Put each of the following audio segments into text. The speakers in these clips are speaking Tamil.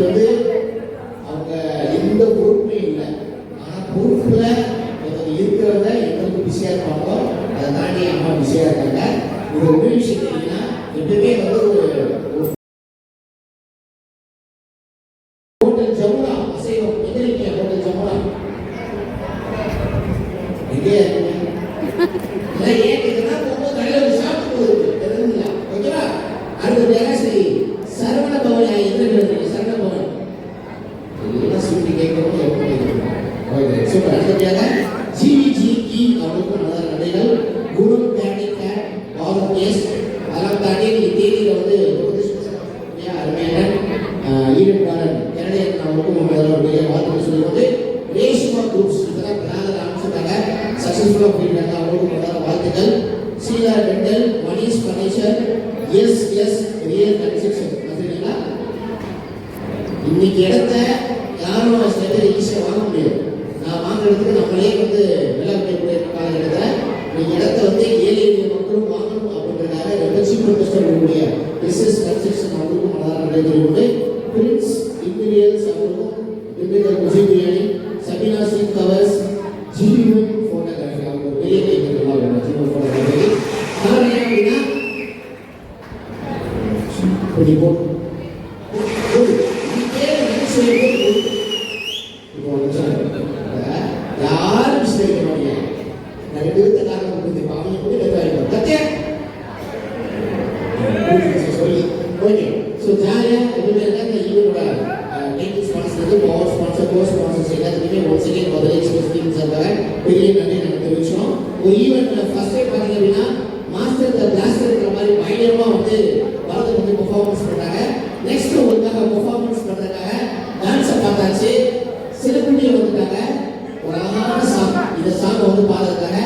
இன்னைக்கு வந்து அவங்க எந்த பொறுப்புமே இல்லை. ஆனால் பொறுப்புல ஒருத்தர் இருக்கிறத எங்களுக்கு பிஸியாக இருப்பாங்களோ அதை தாண்டி அம்மா பிஸியாக இருக்காங்க. இது ஒரு விஷயம் தெரியுங்கன்னா எப்பயுமே வந்து ஒரு ஹோட்டல் ஜமுனா அசைவம் இருக்கீங்க ஹோட்டல் ஜமுனா. எங்கே ஏன் அவருக்கும் உங்களுடைய வாழ்த்துக்கள் சொல்லிக்கொண்டு ரேஷ்மா குரூப்ஸ் இதெல்லாம் பிளானர் ஆரம்பிச்சிருக்காங்க சக்ஸஸ்ஃபுல்லாக போயிருக்காங்க அவங்களுக்கும் முதல்ல வாழ்த்துக்கள். சீலா டெண்டல் மணிஷ் பனீஷர் எஸ் எஸ் ரியல் கன்ஸ்ட்ரக்ஷன் சரிங்களா இன்னைக்கு இடத்த யாரும் சில பேர் ஈஸியாக வாங்க முடியாது. நான் வாங்குறதுக்கு நம்மளே யாரும் mistake பண்ண ரெண்டு பேர்த்த காரணம் கொடுத்து, அவங்க கூட வெறுப்பா கத்தியா? சொல்லி. Okay. So, ஜாலியா எப்பவுமே இருக்காங்க. இவரோட, அஹ், technical sponsors இருந்து power sponsor, எல்லாத்துக்குமே சார்பாக பெரிய நன்றி தெரிவிச்சோம். ஒரு event ஃபர்ஸ்ட் டைம் பாத்தீங்க அப்படின்னா, மாஸ்டர் பிளாஸ்டர் இருக்கிற மாதிரி பயங்கரமா வந்து பரதம் வந்து பெர்ஃபார்மன்ஸ் பண்ணாங்க சில பிள்ளைகள் வந்துட்டாங்க ஒரு அழகான சாங் இந்த சாங் வந்து பாடுறதுக்காக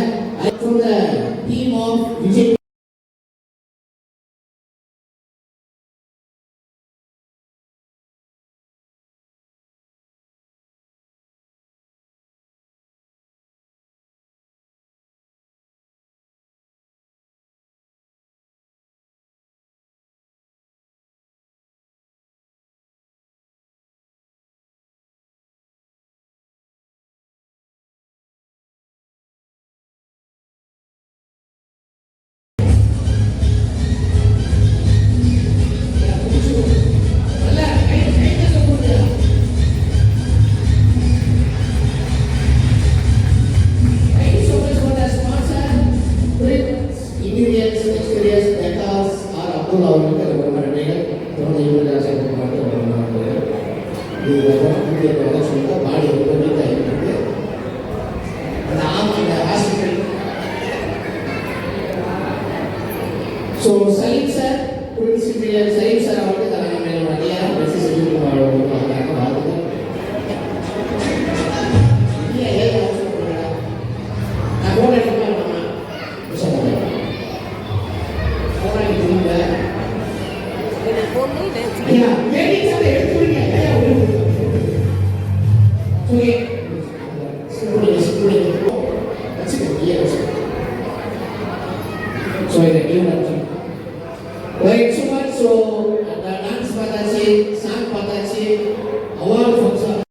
ಇವಾಗ ಪೂಜೆ ಬರೋದು ಸ್ವಲ್ಪ ಮಾಡಿ ಹೋಗಬೇಕಾಗಿತ್ತು ಅದು ಆಮೇಲೆ ಹಾಸ್ಪಿಟಲ್ ಸೊ ಸಲೀಂ ಸರ್ ಕುಳಿಸಿದ್ದೀಯ ಸಲೀಂ ಸರ್ ಅವರಿಗೆ ತನ್ನ ಮೇಲೆ ಮಾಡಿ ಯಾರು ಪ್ರತಿಸಿದ್ದು ಮಾಡಬಹುದು Yeah, maybe it's a bit of a で、すごいすごいをすぐに家出すそれで言うなと。Baik sobat, so ada lain sebatasi, saat batasi, awal fungsi